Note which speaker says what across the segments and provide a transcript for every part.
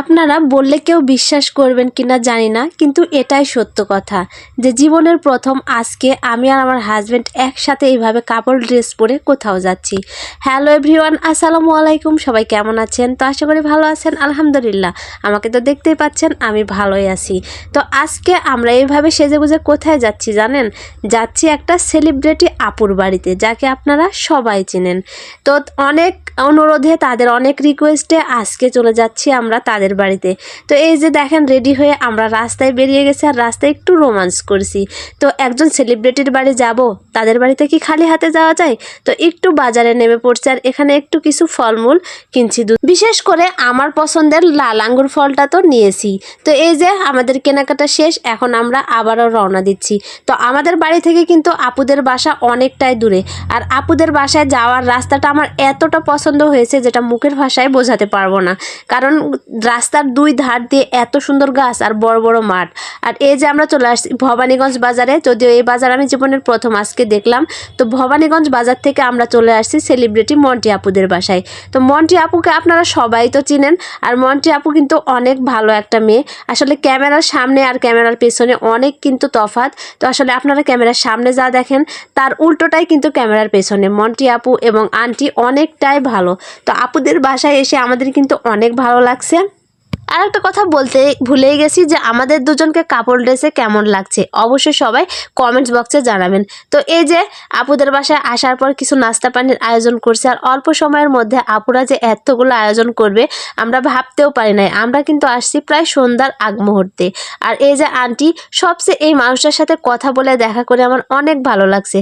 Speaker 1: আপনারা বললে কেউ বিশ্বাস করবেন কিনা জানি না, কিন্তু এটাই সত্য কথা যে জীবনের প্রথম আজকে আমি আর আমার হাজব্যান্ড একসাথে এইভাবে কাপড় ড্রেস পরে কোথাও যাচ্ছি। হ্যালো এভরিওয়ান আসসালামু আলাইকুম, সবাই কেমন আছেন? তো আশা করি ভালো আছেন, আলহামদুলিল্লাহ। আমাকে তো দেখতেই পাচ্ছেন, আমি ভালোই আছি। তো আজকে আমরা এইভাবে সেজে সেজেগুজে কোথায় যাচ্ছি জানেন? যাচ্ছি একটা সেলিব্রিটি আপুর বাড়িতে, যাকে আপনারা সবাই চেনেন। তো অনেক অনুরোধে, তাদের অনেক রিকোয়েস্টে আজকে চলে যাচ্ছি আমরা তাদের বাড়িতে। তো এই যে দেখেন রেডি হয়ে আমরা রাস্তায় বেরিয়ে গেছি আর রাস্তায় একটু রোমান্স করছি। তো একজন সেলিব্রিটির বাড়ি যাব, তাদের বাড়িতে কি খালি হাতে যাওয়া যায়? তো একটু বাজারে নেমে পড়ছে আর এখানে একটু কিছু ফলমূল কিনছি বিশেষ করে আমার পছন্দের লাল আঙ্গুর ফলটা তো নিয়েছি। তো এই যে আমাদের কেনাকাটা শেষ, এখন আমরা আবারও রওনা দিচ্ছি। তো আমাদের বাড়ি থেকে কিন্তু আপুদের বাসা অনেকটাই দূরে আর আপুদের বাসায় যাওয়ার রাস্তাটা আমার এতটা পছন্দ হয়েছে যেটা মুখের ভাষায় বোঝাতে পারব না। কারণ রাস্তার দুই ধার দিয়ে এত সুন্দর গাছ আর বড় বড় মাঠ। আর এই যে আমরা চলে আসছি ভবানীগঞ্জ বাজারে, যদিও এই বাজার আমি জীবনের প্রথম, আজকে দেখলাম। তো ভবানীগঞ্জ বাজার থেকে আমরা চলে আসছি সেলিব্রিটি মন্টি আপুদের বাসায়। তো মন্টি আপুকে আপনারা সবাই তো চিনেন, আর মন্টি আপু কিন্তু অনেক ভালো একটা মেয়ে। আসলে ক্যামেরার সামনে আর ক্যামেরার পেছনে অনেক কিন্তু তফাৎ। তো আসলে আপনারা ক্যামেরার সামনে যা দেখেন, তার উল্টোটাই কিন্তু ক্যামেরার পেছনে। মন্টি আপু এবং আন্টি অনেকটাই ভালো। তো আপুদের বাসায় এসে আমাদের কিন্তু অনেক ভালো লাগছে। আর একটা কথা বলতে ভুলেই গেছি যে আমাদের দুজনকে কাপড় ড্রেসে কেমন লাগছে? অবশ্যই সবাই কমেন্টস বক্সে জানাবেন। তো এই যে আপুদের বাসায় আসার পর কিছু নাস্তা পানির আয়োজন করছে আর অল্প সময়ের মধ্যে আপুরা যে এতগুলো আয়োজন করবে, আমরা ভাবতেও পারি নাই। আমরা কিন্তু আসছি প্রায় সন্ধ্যার আগ মুহূর্তে। আর এই যে আন্টি, সবচেয়ে এই মানুষটার সাথে কথা বলে দেখা করে আমার অনেক ভালো লাগছে।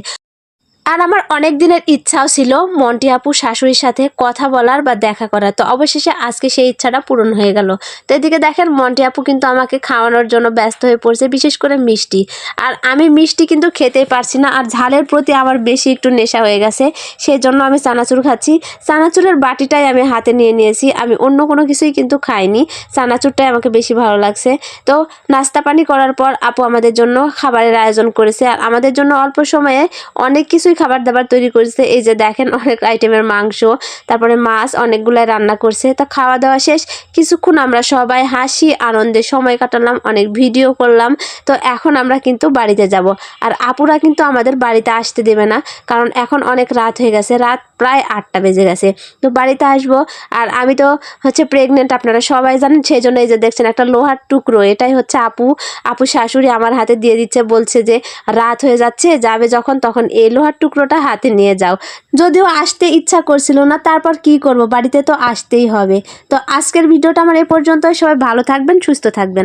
Speaker 1: আর আমার অনেক দিনের ইচ্ছাও ছিল মন্টি আপু শাশুড়ির সাথে কথা বলার বা দেখা করার। তো অবশেষে আজকে সেই ইচ্ছাটা পূরণ হয়ে গেল। তো এদিকে দেখেন মন্টি আপু কিন্তু আমাকে খাওয়ানোর জন্য ব্যস্ত হয়ে পড়ছে, বিশেষ করে মিষ্টি। আর আমি মিষ্টি কিন্তু খেতেই পারছি না, আর ঝালের প্রতি আমার বেশি একটু নেশা হয়ে গেছে। সেই জন্য আমি চানাচুর খাচ্ছি। চানাচুরের বাটিটাই আমি হাতে নিয়ে নিয়েছি। আমি অন্য কোনো কিছুই কিন্তু খাইনি। চানাচুরটাই আমাকে বেশি ভালো লাগছে। তো নাস্তা পানি করার পর আপু আমাদের জন্য খাবারের আয়োজন করেছে। আর আমাদের জন্য অল্প সময়ে অনেক কিছুই খাবার দাবার তৈরি করেছে। এই যে দেখেন অনেক আইটেমের মাংস, তারপরে মাছ অনেকগুলাই রান্না করছে। তা খাওয়া দাওয়া শেষ। কিছুক্ষণ আমরা সবাই হাসি, আনন্দে সময় কাটালাম, অনেক ভিডিও করলাম। তো এখন আমরা কিন্তু বাড়িতে যাব। আর আপুরা কিন্তু আমাদের বাড়িতে আসতে দেবে না, কারণ এখন অনেক রাত হয়ে গেছে। রাত প্রায় আটটা বেজে গেছে। তো বাড়িতে আসব। আর আমি তো হচ্ছে প্রেগনেন্ট আপনারা সবাই জানেন সেই জন্য এই যে দেখছেন একটা লোহার টুকরো। এটাই হচ্ছে আপু। আপু শাশুড়ি আমার হাতে দিয়ে দিচ্ছে, বলছে যে রাত হয়ে যাচ্ছে, যাবে যখন, তখন এই লোহার টুকরোটা হাতে নিয়ে যাও। যদিও আসতে ইচ্ছা করছিল না, তারপর কি করব? বাড়িতে তো আসতেই হবে। তো আজকের ভিডিওটা আমার এ পর্যন্ত সবাই ভালো থাকবেন, সুস্থ থাকবেন।